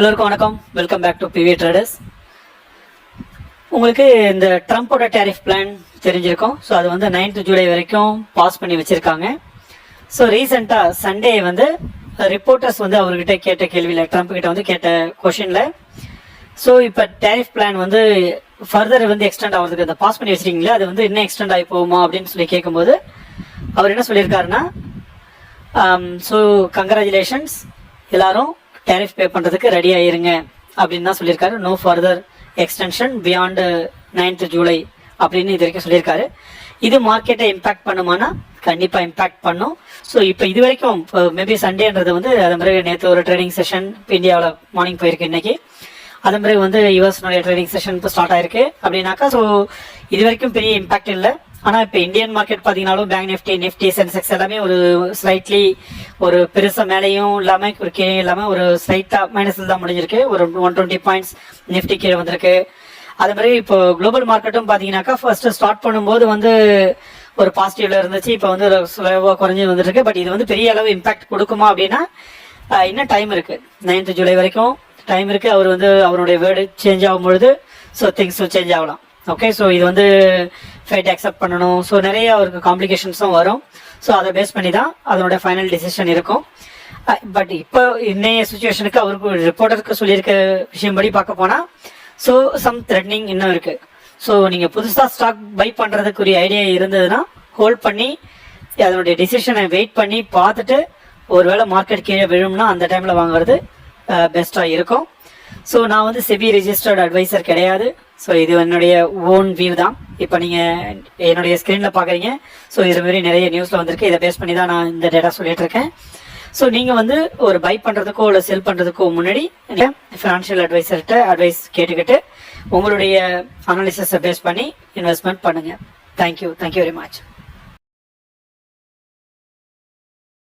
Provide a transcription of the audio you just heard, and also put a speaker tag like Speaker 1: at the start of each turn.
Speaker 1: எல்லோருக்கும் வணக்கம். Welcome back to PV traders உங்களுக்கு இந்த ட்ரம்ப்போட டேரிஃப் பிளான் தெரிஞ்சிருக்கும். ஸோ அது வந்து நைன்த் ஜூலை வரைக்கும் பாஸ் பண்ணி வச்சுருக்காங்க. ஸோ ரீசெண்டாக சண்டே வந்து ரிப்போர்ட்டர்ஸ் வந்து அவர்கிட்ட கேட்ட கேள்வியில் ட்ரம்ப் கிட்ட வந்து கேட்ட கொஷினில் ஸோ இப்போ டேரிஃப் பிளான் வந்து ஃபர்தர் வந்து எக்ஸ்டெண்ட் ஆகிறதுக்கு அந்த பாஸ் பண்ணி வச்சிருக்கீங்களா? அது வந்து இன்னும் எக்ஸ்டெண்ட் ஆகி போகுமா? அப்படின்னு சொல்லி கேட்கும்போது அவர் என்ன சொல்லியிருக்காருன்னா um, ஸோ கங்க்ராச்சுலேஷன்ஸ் எல்லாரும் டேரிஃப் பே பண்ணுறதுக்கு ரெடி ஆயிருங்க அப்படின்னு தான் சொல்லியிருக்காரு. No further extension beyond ninth July அப்படின்னு இது வரைக்கும் சொல்லியிருக்காரு. இது மார்க்கெட்டை இம்பாக்ட் பண்ணுமானா? கண்டிப்பாக இம்பாக்ட் பண்ணும். ஸோ இப்போ இது வரைக்கும் மேபி சண்டேன்றது வந்து அது மாதிரி நேற்று ஒரு ட்ரைனிங் செஷன் இந்தியாவில் மார்னிங் போயிருக்கு இன்னைக்கு. அதே மாதிரி வந்து யூஎஸ்னுடைய ட்ரேடிங் செஷன் இப்போ ஸ்டார்ட் ஆயிருக்கு. அப்படின்னாக்கா ஸோ இது வரைக்கும் பெரிய இம்பாக்ட் இல்லை. ஆனால் இப்போ இந்தியன் மார்க்கெட் பார்த்தீங்கன்னாலும் பேங்க் நிஃப்டி நிஃப்டி சென்செக்ஸ் எல்லாமே ஒரு ஸ்லைட்லி ஒரு பெருசாக மேலேயும் இல்லாமல் ஒரு கீழே இல்லாமல் ஒரு ஸ்லைட்டாக மைனஸில் தான் முடிஞ்சிருக்கு. ஒரு ஒன் டுவெண்ட்டி பாயிண்ட்ஸ் நிஃப்டி கீழே வந்திருக்கு. அதே மாதிரி இப்போ குளோபல் மார்க்கெட்டும் பார்த்தீங்கன்னாக்கா ஃபர்ஸ்ட் ஸ்டார்ட் பண்ணும்போது வந்து ஒரு பாசிட்டிவ்ல இருந்துச்சு. இப்போ வந்து ஸ்லோவாக குறைஞ்சி வந்துருக்கு பட் இது வந்து பெரிய அளவு இம்பாக்ட் கொடுக்குமா அப்படின்னா இன்னும் டைம் இருக்கு. நைன்த் ஜூலை வரைக்கும். டைம் இருக்கு அவர் வந்து அவருடைய வேர்டு சேஞ்ச் ஆகும் பொழுது ஸோ திங்ஸும் சேஞ்ச் ஆகலாம். ஓகே ஸோ இது வந்து ஃபைட் அக்செப்ட் பண்ணணும். ஸோ நிறைய அவருக்கு காம்ப்ளிகேஷன்ஸும் வரும். ஸோ அதை பேஸ் பண்ணி தான் அதனோட ஃபைனல் டிசிஷன் இருக்கும் பட் இப்போ இன்னைய சுச்சுவேஷனுக்கு அவருக்கு ரிப்போர்ட்டருக்கு சொல்லியிருக்க விஷயம் படி பார்க்க போனால் ஸோ சம் த்ரெட்னிங் இன்னும் இருக்குது ஸோ நீங்கள் புதுசாக ஸ்டாக் பை பண்ணுறதுக்குரிய ஐடியா இருந்ததுன்னா ஹோல்ட் பண்ணி அதனுடைய டிசிஷனை வெயிட் பண்ணி பார்த்துட்டு ஒருவேளை மார்க்கெட் கீழே விழும்னா அந்த டைமில் வாங்குறது பெஸ்ட்டாக இருக்கும். ஸோ நான் வந்து செபி ரிஜிஸ்டர்ட் அட்வைசர் கிடையாது. ஸோ இது என்னுடைய ஓன் வியூ தான். இப்போ நீங்கள் என்னுடைய ஸ்க்ரீனில் பார்க்குறீங்க ஸோ இது மாதிரி நிறைய நியூஸில் வந்திருக்கு. இதை பேஸ் பண்ணி தான் நான் இந்த டேட்டா சொல்லிட்டு இருக்கேன். ஸோ நீங்கள் வந்து ஒரு பை பண்ணுறதுக்கோ இல்லை செல் பண்ணுறதுக்கோ முன்னாடி ஃபினான்ஷியல் அட்வைசர்கிட்ட அட்வைஸ் கேட்டுக்கிட்டு உங்களுடைய அனாலிசிஸை பேஸ் பண்ணி இன்வெஸ்ட்மெண்ட் பண்ணுங்கள் thank you thank you very much